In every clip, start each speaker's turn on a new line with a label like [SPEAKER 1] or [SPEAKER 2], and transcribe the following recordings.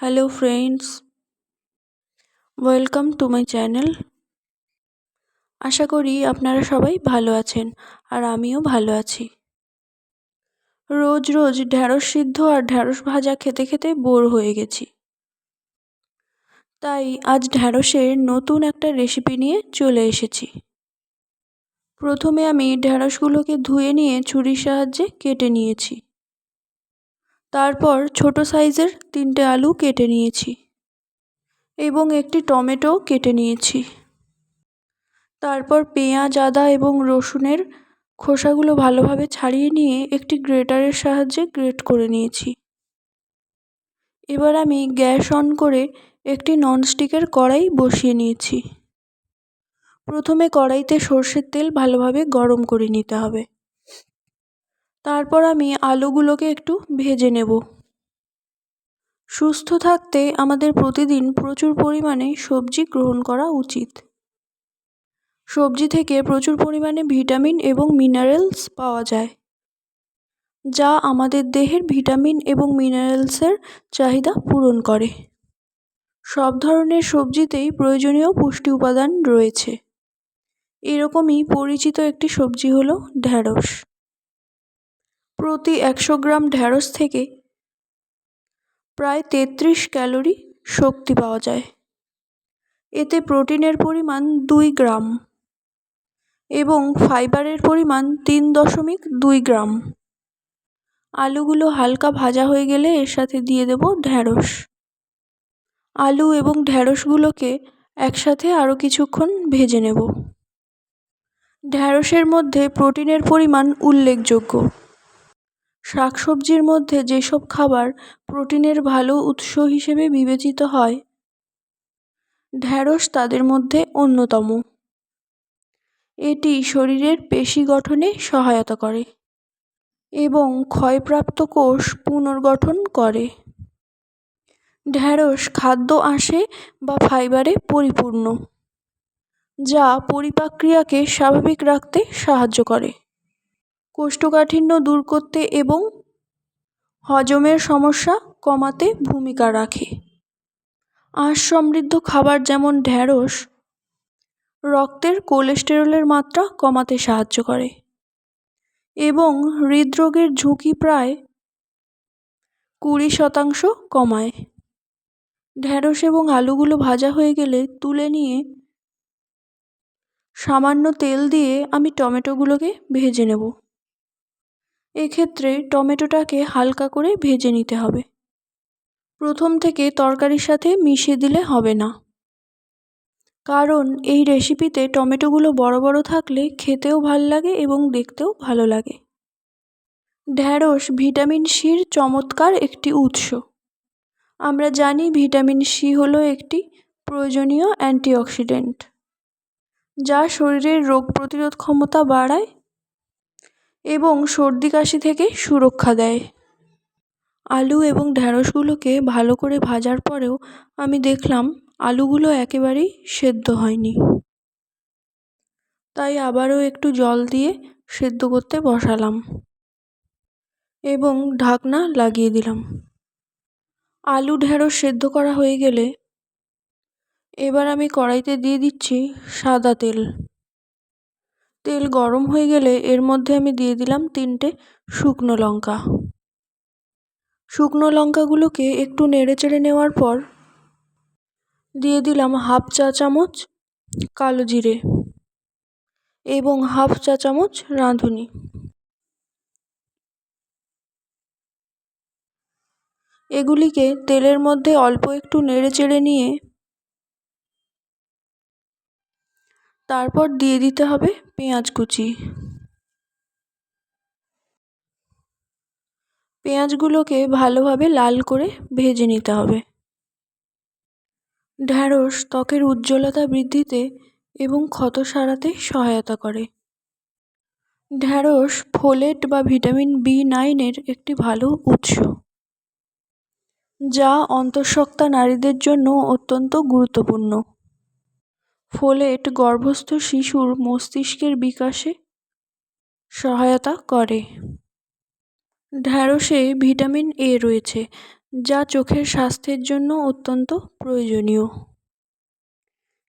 [SPEAKER 1] Hello friends welcome to my channel আশা করি আপনারা সবাই ভালো আছেন আর আমিও ভালো আছি। রোজ রোজ ঢ্যাঁড়স সিদ্ধ আর ঢ্যাঁড়স ভাজা খেতে খেতে বোর হয়ে গেছি। তাই আজ ঢ্যাঁড়সের নতুন একটা রেসিপি নিয়ে চলে এসেছি। প্রথমে আমি ঢ্যাঁড়সগুলোকে ধুয়ে নিয়ে ছুরির সাহায্যে কেটে নিয়েছি। তারপর ছোট সাইজের তিনটে আলু কেটে নিয়েছি এবং একটি টমেটো কেটে নিয়েছি। তারপর পেঁয়াজ, আদা এবং রসুনের খোসাগুলো ভালোভাবে ছাড়িয়ে নিয়ে একটি গ্রেটারের সাহায্যে গ্রেট করে নিয়েছি। এবার আমি গ্যাস অন করে একটি ননস্টিকের কড়াই বসিয়ে নিয়েছি। প্রথমে কড়াইতে সর্ষের তেল ভালোভাবে গরম করে নিতে হবে। তারপর আমি আলুগুলোকে একটু ভেজে নেব। সুস্থ থাকতে আমাদের প্রতিদিন প্রচুর পরিমাণে সবজি গ্রহণ করা উচিত। সবজি থেকে প্রচুর পরিমাণে ভিটামিন এবং মিনারেলস পাওয়া যায়, যা আমাদের দেহের ভিটামিন এবং মিনারেলসের চাহিদা পূরণ করে। সব ধরনের সবজিতেই প্রয়োজনীয় পুষ্টি উপাদান রয়েছে। এরকমই পরিচিত একটি সবজি হলো ঢ্যাঁড়স। প্রতি একশো গ্রাম ঢ্যাঁড়স থেকে প্রায় তেত্রিশ ক্যালোরি শক্তি পাওয়া যায়। এতে প্রোটিনের পরিমাণ দুই গ্রাম এবং ফাইবারের পরিমাণ তিন দশমিক দুই গ্রাম। আলুগুলো হালকা ভাজা হয়ে গেলে এর সাথে দিয়ে দেব ঢ্যাঁড়স আলু এবং ঢ্যাঁড়সগুলোকে একসাথে আরও কিছুক্ষণ ভেজে নেব। ঢ্যাঁড়সের মধ্যে প্রোটিনের পরিমাণ উল্লেখযোগ্য। শাকসবজির মধ্যে যেসব খাবার প্রোটিনের ভালো উৎস হিসেবে বিবেচিত হয়, ঢ্যাঁড়স তাদের মধ্যে অন্যতম। এটি শরীরের পেশি গঠনে সহায়তা করে এবং ক্ষয়প্রাপ্ত কোষ পুনর্গঠন করে। ঢ্যাঁড়স খাদ্য আঁশে বা ফাইবারে পরিপূর্ণ, যা পরিপাক্রিয়াকে স্বাভাবিক রাখতে সাহায্য করে। কোষ্ঠকাঠিন্য দূর করতে এবং হজমের সমস্যা কমাতে ভূমিকা রাখে। আঁশ সমৃদ্ধ খাবার যেমন ঢ্যাঁড়স, রক্তের কোলেস্টেরলের মাত্রা কমাতে সাহায্য করে এবং হৃদরোগের ঝুঁকি প্রায় কুড়ি শতাংশ কমায়। ঢ্যাঁড়স এবং আলুগুলো ভাজা হয়ে গেলে তুলে নিয়ে সামান্য তেল দিয়ে আমি টমেটোগুলোকে ভেজে নেব। এক্ষেত্রে টমেটোটাকে হালকা করে ভেজে নিতে হবে। প্রথম থেকে তরকারির সাথে মিশিয়ে দিলে হবে না। কারণ এই রেসিপিতে টমেটোগুলো বড় বড় থাকলে খেতেও ভালো লাগে এবং দেখতেও ভালো লাগে। ঢ্যাঁড়স ভিটামিন সির চমৎকার একটি উৎস। আমরা জানি ভিটামিন সি হলো একটি প্রয়োজনীয় অ্যান্টিঅক্সিডেন্ট, যা শরীরের রোগ প্রতিরোধ ক্ষমতা বাড়ায় এবং সর্দি কাশি থেকে সুরক্ষা দেয়। আলু এবং ঢ্যাঁড়সগুলোকে ভালো করে ভাজার পরেও আমি দেখলাম আলুগুলো একেবারেই সেদ্ধ হয়নি। তাই আবারও একটু জল দিয়ে সেদ্ধ করতে বসালাম এবং ঢাকনা লাগিয়ে দিলাম। আলু ঢ্যাঁড়স সেদ্ধ করা হয়ে গেলে এবার আমি কড়াইতে দিয়ে দিচ্ছি সাদা তেল। তেল গরম হয়ে গেলে এর মধ্যে আমি দিয়ে দিলাম তিনটে শুকনো লঙ্কা। শুকনো লঙ্কাগুলোকে একটু নেড়ে চেড়ে নেওয়ার পর দিয়ে দিলাম হাফ চা চামচ কালো জিরে এবং হাফ চা চামচ রাঁধুনি। এগুলিকে তেলের মধ্যে অল্প একটু নেড়ে চেড়ে নিয়ে তারপর দিয়ে দিতে হবে পেঁয়াজ কুচি। পেঁয়াজগুলোকে ভালোভাবে লাল করে ভেজে নিতে হবে। ঢ্যাঁড়স ত্বকের উজ্জ্বলতা বৃদ্ধিতে এবং ক্ষত সারাতে সহায়তা করে। ঢ্যাঁড়স ফোলেট বা ভিটামিন বি নাইনের একটি ভালো উৎস, যা অন্তঃসত্ত্বা নারীদের জন্য অত্যন্ত গুরুত্বপূর্ণ। ফোলেট গর্ভস্থ শিশুর মস্তিষ্কের বিকাশে সহায়তা করে। ঢ্যাঁড়সে ভিটামিন এ রয়েছে, যা চোখের স্বাস্থ্যের জন্য অত্যন্ত প্রয়োজনীয়।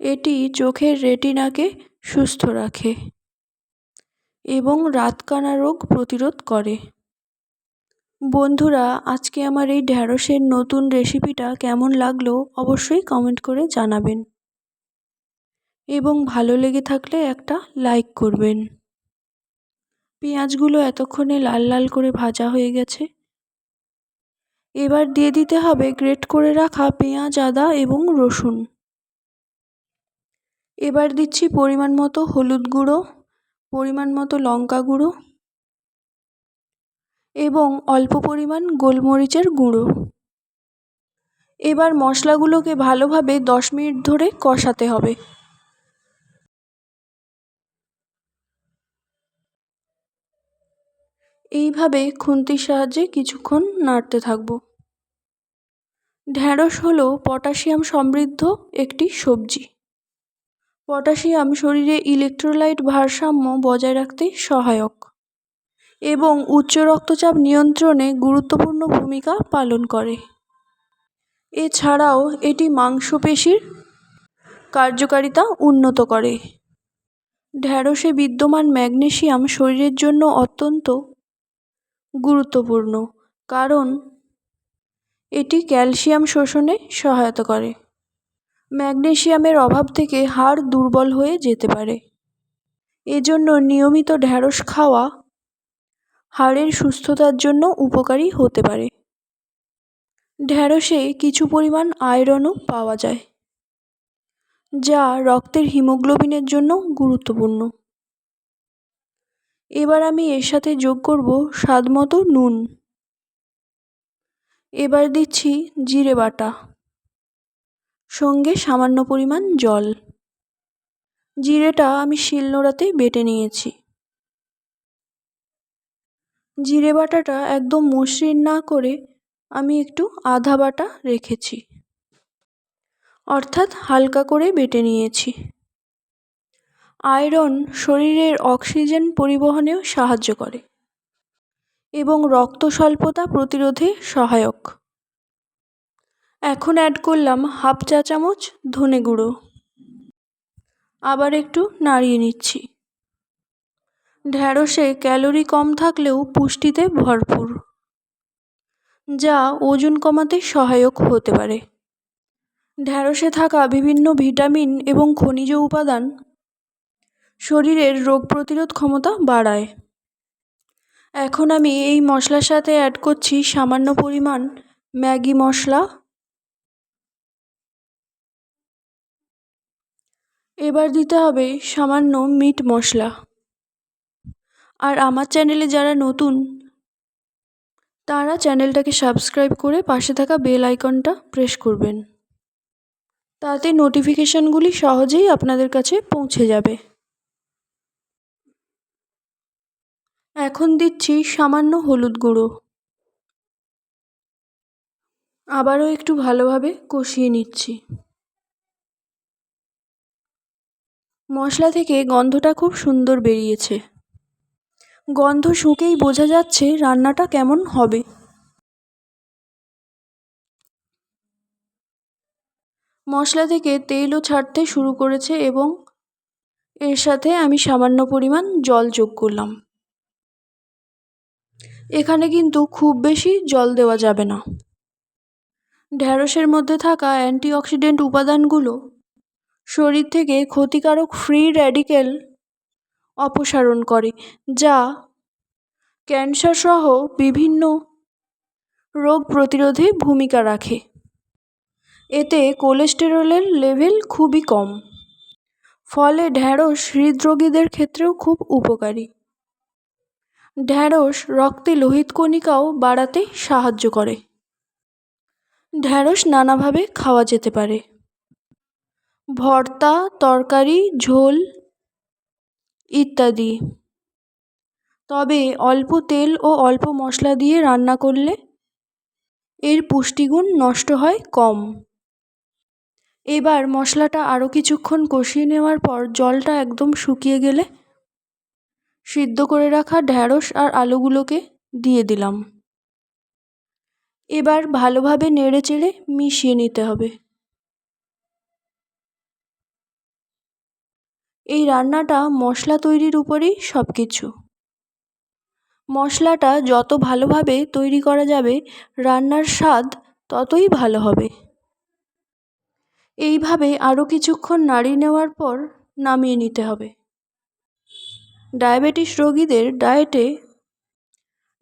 [SPEAKER 1] এটি চোখের রেটিনাকে সুস্থ রাখে এবং রাতকানা রোগ প্রতিরোধ করে। বন্ধুরা, আজকে আমার এই ঢ্যাঁড়সের নতুন রেসিপিটা কেমন লাগল অবশ্যই কমেন্ট করে জানাবেন। এবং ভালো লেগে থাকলে একটা লাইক করবেন। পেঁয়াজগুলো এতক্ষণে লাল লাল করে ভাজা হয়ে গেছে। এবার দিয়ে দিতে হবে গ্রেট করে রাখা পেঁয়াজ, আদা এবং রসুন। এবার দিচ্ছি পরিমাণ মতো হলুদ গুঁড়ো, পরিমাণ মতো লঙ্কা গুঁড়ো এবং অল্প পরিমাণ গোলমরিচের গুঁড়ো। এবার মশলাগুলোকে ভালোভাবে দশ মিনিট ধরে কষাতে হবে। এইভাবে খুন্তির সাহায্যে কিছুক্ষণ নাড়তে থাকব। ঢ্যাঁড়স হলো পটাশিয়াম সমৃদ্ধ একটি সবজি। পটাশিয়াম শরীরে ইলেকট্রোলাইট ভারসাম্য বজায় রাখতে সহায়ক এবং উচ্চ রক্তচাপ নিয়ন্ত্রণে গুরুত্বপূর্ণ ভূমিকা পালন করে। এছাড়াও এটি মাংসপেশির কার্যকারিতা উন্নত করে। ঢ্যাঁড়সে বিদ্যমান ম্যাগনেশিয়াম শরীরের জন্য অত্যন্ত গুরুত্বপূর্ণ, কারণ এটি ক্যালসিয়াম শোষণে সহায়তা করে। ম্যাগনেশিয়ামের অভাব থেকে হাড় দুর্বল হয়ে যেতে পারে। এজন্য নিয়মিত ঢ্যাঁড়স খাওয়া হাড়ের সুস্থতার জন্য উপকারী হতে পারে। ঢ্যাঁড়সে কিছু পরিমাণ আয়রনও পাওয়া যায়, যা রক্তের হিমোগ্লোবিনের জন্য গুরুত্বপূর্ণ। এবার আমি এর সাথে যোগ করব স্বাদ মতো নুন। এবার দিচ্ছি জিরে বাটা। সঙ্গে সামান্য পরিমাণ জল। জিরেটা আমি শিলনোড়াতে বেটে নিয়েছি। জিরে বাটাটা একদম মসৃণ না করে আমি একটু আধা বাটা রেখেছি। অর্থাৎ হালকা করে বেটে নিয়েছি। আয়রন শরীরের অক্সিজেন পরিবহনেও সাহায্য করে এবং রক্ত স্বল্পতা প্রতিরোধে সহায়ক। এখন অ্যাড করলাম হাফ চা চামচ ধনে গুঁড়ো। আবার একটু নাড়িয়ে নিচ্ছি। ঢ্যাঁড়সে ক্যালোরি কম থাকলেও পুষ্টিতে ভরপুর, যা ওজন কমাতে সহায়ক হতে পারে। ঢ্যাঁড়সে থাকা বিভিন্ন ভিটামিন এবং খনিজ উপাদান শরীরের রোগ প্রতিরোধ ক্ষমতা বাড়ায়। এখন আমি এই মশলার সাথে অ্যাড করছি সামান্য পরিমাণ ম্যাগি মশলা। এবার দিতে হবে সামান্য মিট মশলা। আর আমার চ্যানেলে যারা নতুন, তারা চ্যানেলটাকে সাবস্ক্রাইব করে পাশে থাকা বেল আইকনটা প্রেস করবেন। তাতে নোটিফিকেশানগুলি সহজেই আপনাদের কাছে পৌঁছে যাবে। এখন দিচ্ছি সামান্য হলুদ গুঁড়ো। আবারও একটু ভালোভাবে কষিয়ে নিচ্ছি। মশলা থেকে গন্ধটা খুব সুন্দর বেরিয়েছে। গন্ধ শুঁকেই বোঝা যাচ্ছে রান্নাটা কেমন হবে। মশলা থেকে তেলও ছাড়তে শুরু করেছে এবং এর সাথে আমি সামান্য পরিমাণ জল যোগ করলাম। এখানে কিন্তু খুব বেশি জল দেওয়া যাবে না। ঢ্যাঁড়সের মধ্যে থাকা অ্যান্টিঅক্সিডেন্ট উপাদানগুলো শরীর থেকে ক্ষতিকারক ফ্রি র্যাডিক্যাল অপসারণ করে, যা ক্যান্সার সহ বিভিন্ন রোগ প্রতিরোধে ভূমিকা রাখে। এতে কোলেস্টেরলের লেভেল খুবই কম। ফলে ঢ্যাঁড়স হৃদরোগীদের ক্ষেত্রেও খুব উপকারী। ঢ্যাঁড়স রক্তে লোহিত কণিকাও বাড়াতে সাহায্য করে। ঢ্যাঁড়স নানাভাবে খাওয়া যেতে পারে। ভর্তা, তরকারি, ঝোল ইত্যাদি। তবে অল্প তেল ও অল্প মশলা দিয়ে রান্না করলে এর পুষ্টিগুণ নষ্ট হয় কম। এবার মশলাটা আরও কিছুক্ষণ কষিয়ে নেওয়ার পর জলটা একদম শুকিয়ে গেলে সিদ্ধ করে রাখা ঢ্যাঁড়স আর আলুগুলোকে দিয়ে দিলাম। এবার ভালোভাবে নেড়ে চেড়ে মিশিয়ে নিতে হবে। এই রান্নাটা মশলা তৈরির উপরেই সব কিছু মশলাটা যত ভালোভাবে তৈরি করা যাবে, রান্নার স্বাদ ততই ভালো হবে। এইভাবে আরও কিছুক্ষণ নাড়িয়ে নেওয়ার পর নামিয়ে নিতে হবে। ডায়াবেটিস রোগীদের ডায়েটে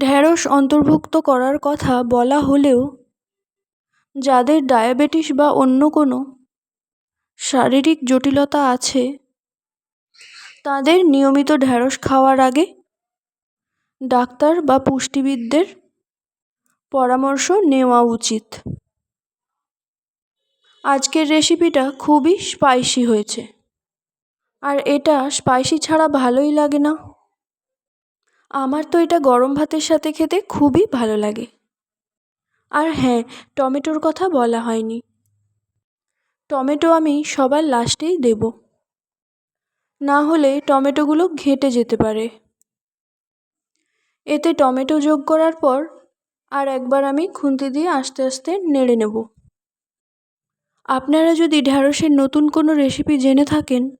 [SPEAKER 1] ঢ্যাঁড়স অন্তর্ভুক্ত করার কথা বলা হলেও যাদের ডায়াবেটিস বা অন্য কোনো শারীরিক জটিলতা আছে, তাদের নিয়মিত ঢ্যাঁড়স খাওয়ার আগে ডাক্তার বা পুষ্টিবিদদের পরামর্শ নেওয়া উচিত। আজকের রেসিপিটা খুবই স্পাইসি হয়েছে। আর এটা স্পাইসি ছাড়া ভালোই লাগে না। আমার তো এটা গরম ভাতের সাথে খেতে খুবই ভালো লাগে। আর হ্যাঁ টমেটোর কথা বলা হয়নি। টমেটো আমি সবার লাস্টেই দেব। না হলে টমেটোগুলো ঘেঁটে যেতে পারে। এতে টমেটো যোগ করার পর আর একবার আমি খুন্তি দিয়ে আস্তে আস্তে নেড়ে নেব। আপনারা যদি ঢ্যাঁড়সের নতুন কোনো রেসিপি জেনে থাকেন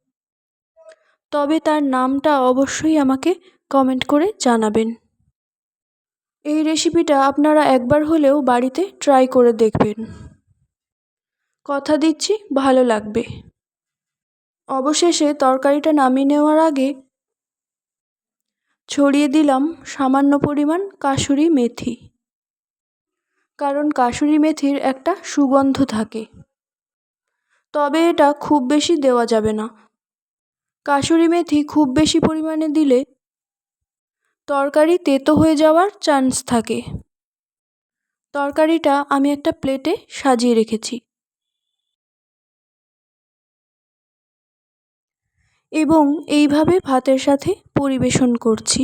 [SPEAKER 1] তবে তার নামটা অবশ্যই আমাকে কমেন্ট করে জানাবেন। এই রেসিপিটা আপনারা একবার হলেও বাড়িতে ট্রাই করে দেখবেন। কথা দিচ্ছি, ভালো লাগবে। অবশেষে তরকারিটা নামিয়ে নেওয়ার আগে ছড়িয়ে দিলাম সামান্য পরিমাণ কাসুরি মেথি। কারণ কাসুরি মেথির একটা সুগন্ধ থাকে। তবে এটা খুব বেশি দেওয়া যাবে না। কাসুরি মেথি খুব বেশি পরিমাণে দিলে তরকারি তেতো হয়ে যাওয়ার চান্স থাকে। তরকারিটা আমি একটা প্লেটে সাজিয়ে রেখেছি। এবং এইভাবে ভাতের সাথে পরিবেশন করছি।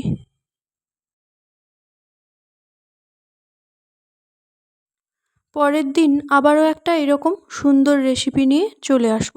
[SPEAKER 1] পরের দিন আবারও একটা এরকম সুন্দর রেসিপি নিয়ে চলে আসব।